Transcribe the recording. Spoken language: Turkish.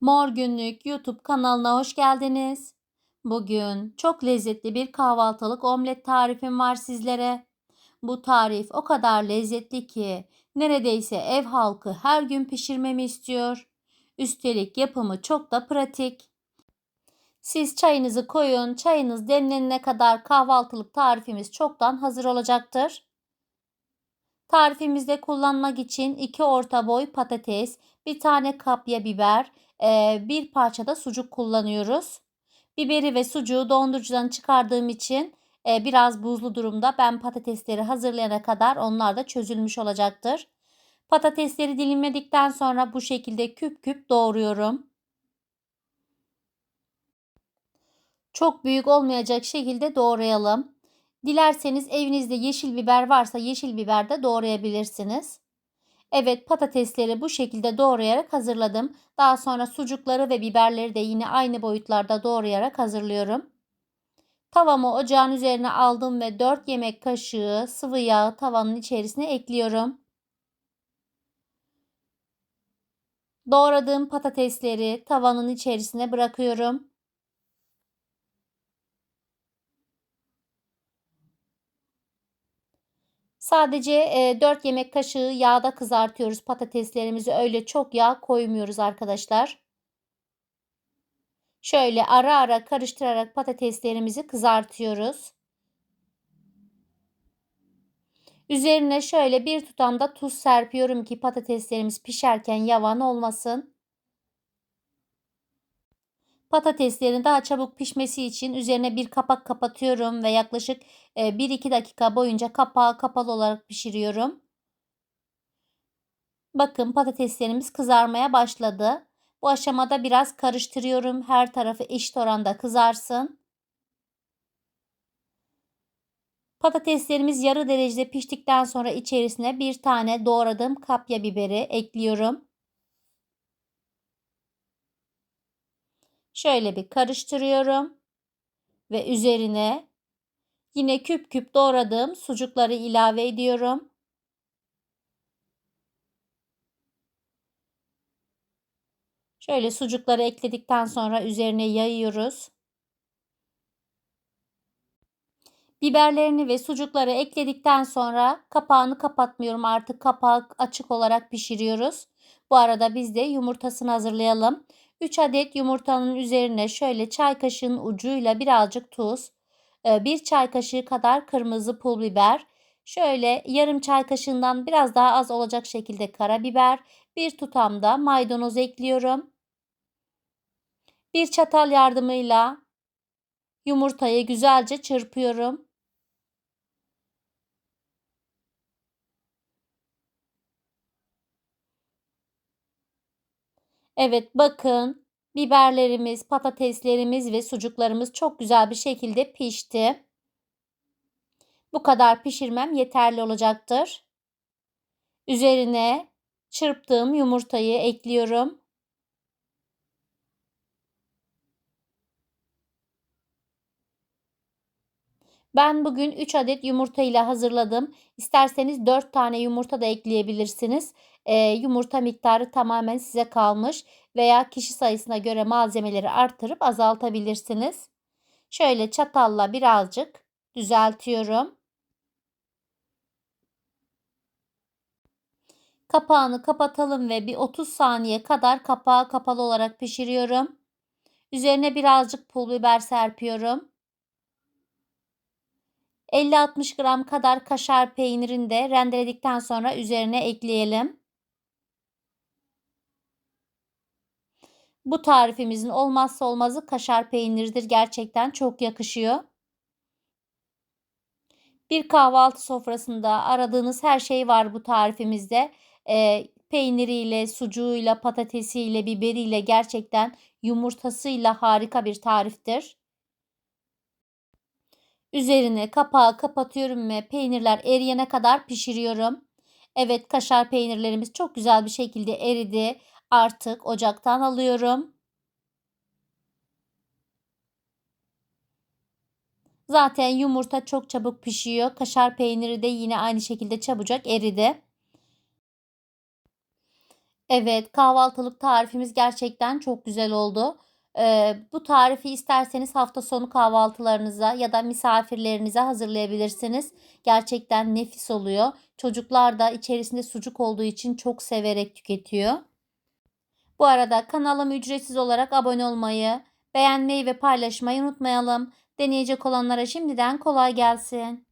Mor Günlük YouTube kanalına hoş geldiniz. Bugün çok lezzetli bir kahvaltılık omlet tarifim var sizlere. Bu tarif o kadar lezzetli ki neredeyse ev halkı her gün pişirmemi istiyor. Üstelik yapımı çok da pratik. Siz çayınızı koyun, çayınız demlenene kadar kahvaltılık tarifimiz çoktan hazır olacaktır. Tarifimizde kullanmak için 2 orta boy patates, bir tane kapya biber, bir parça da sucuk kullanıyoruz. Biberi ve sucuğu dondurucudan çıkardığım için biraz buzlu durumda. Ben patatesleri hazırlayana kadar onlar da çözülmüş olacaktır. Patatesleri dilimledikten sonra bu şekilde küp küp doğruyorum. Çok büyük olmayacak şekilde doğrayalım. Dilerseniz evinizde yeşil biber varsa yeşil biber de doğrayabilirsiniz. Evet patatesleri bu şekilde doğrayarak hazırladım. Daha sonra sucukları ve biberleri de yine aynı boyutlarda doğrayarak hazırlıyorum. Tavamı ocağın üzerine aldım ve 4 yemek kaşığı sıvı yağ tavanın içerisine ekliyorum. Doğradığım patatesleri tavanın içerisine bırakıyorum. Sadece e, 4 yemek kaşığı yağda kızartıyoruz patateslerimizi. Öyle çok yağ koymuyoruz arkadaşlar. Şöyle ara ara karıştırarak patateslerimizi kızartıyoruz. Üzerine şöyle bir tutam da tuz serpiyorum ki patateslerimiz pişerken yavan olmasın. Patateslerin daha çabuk pişmesi için üzerine bir kapak kapatıyorum ve yaklaşık 1-2 dakika boyunca kapağı kapalı olarak pişiriyorum. Bakın patateslerimiz kızarmaya başladı. Bu aşamada biraz karıştırıyorum. Her tarafı eşit oranda kızarsın. Patateslerimiz yarı derecede piştikten sonra içerisine bir tane doğradığım kapya biberi ekliyorum. Şöyle bir karıştırıyorum. Ve üzerine yine küp küp doğradığım sucukları ilave ediyorum. Şöyle sucukları ekledikten sonra üzerine yayıyoruz. Biberlerini ve sucukları ekledikten sonra kapağını kapatmıyorum. Artık kapağı açık olarak pişiriyoruz. Bu arada biz de yumurtasını hazırlayalım. 3 adet yumurtanın üzerine şöyle çay kaşığının ucuyla birazcık tuz, 1 çay kaşığı kadar kırmızı pul biber, şöyle yarım çay kaşığından biraz daha az olacak şekilde karabiber, bir tutam da maydanoz ekliyorum. Bir çatal yardımıyla yumurtayı güzelce çırpıyorum. Evet bakın biberlerimiz, patateslerimiz ve sucuklarımız çok güzel bir şekilde pişti. Bu kadar pişirmem yeterli olacaktır. Üzerine çırptığım yumurtayı ekliyorum. Ben bugün 3 adet yumurta ile hazırladım. İsterseniz 4 tane yumurta da ekleyebilirsiniz. E, yumurta miktarı tamamen size kalmış veya kişi sayısına göre malzemeleri artırıp azaltabilirsiniz. Şöyle çatalla birazcık düzeltiyorum. Kapağını kapatalım ve bir 30 saniye kadar kapağı kapalı olarak pişiriyorum. Üzerine birazcık pul biber serpiyorum. 50-60 gram kadar kaşar peynirini de rendeledikten sonra üzerine ekleyelim. Bu tarifimizin olmazsa olmazı kaşar peyniridir. Gerçekten çok yakışıyor. Bir kahvaltı sofrasında aradığınız her şey var bu tarifimizde. E, peyniriyle, sucuğuyla, patatesiyle, biberiyle gerçekten yumurtasıyla harika bir tariftir. Üzerine kapağı kapatıyorum ve peynirler eriyene kadar pişiriyorum. Evet kaşar peynirlerimiz çok güzel bir şekilde eridi. Artık ocaktan alıyorum. Zaten yumurta çok çabuk pişiyor. Kaşar peyniri de yine aynı şekilde çabucak eridi. Evet, kahvaltılık tarifimiz gerçekten çok güzel oldu. Bu tarifi isterseniz hafta sonu kahvaltılarınıza ya da misafirlerinize hazırlayabilirsiniz. Gerçekten nefis oluyor. Çocuklar da içerisinde sucuk olduğu için çok severek tüketiyor. Bu arada kanalıma ücretsiz olarak abone olmayı, beğenmeyi ve paylaşmayı unutmayalım. Deneyecek olanlara şimdiden kolay gelsin.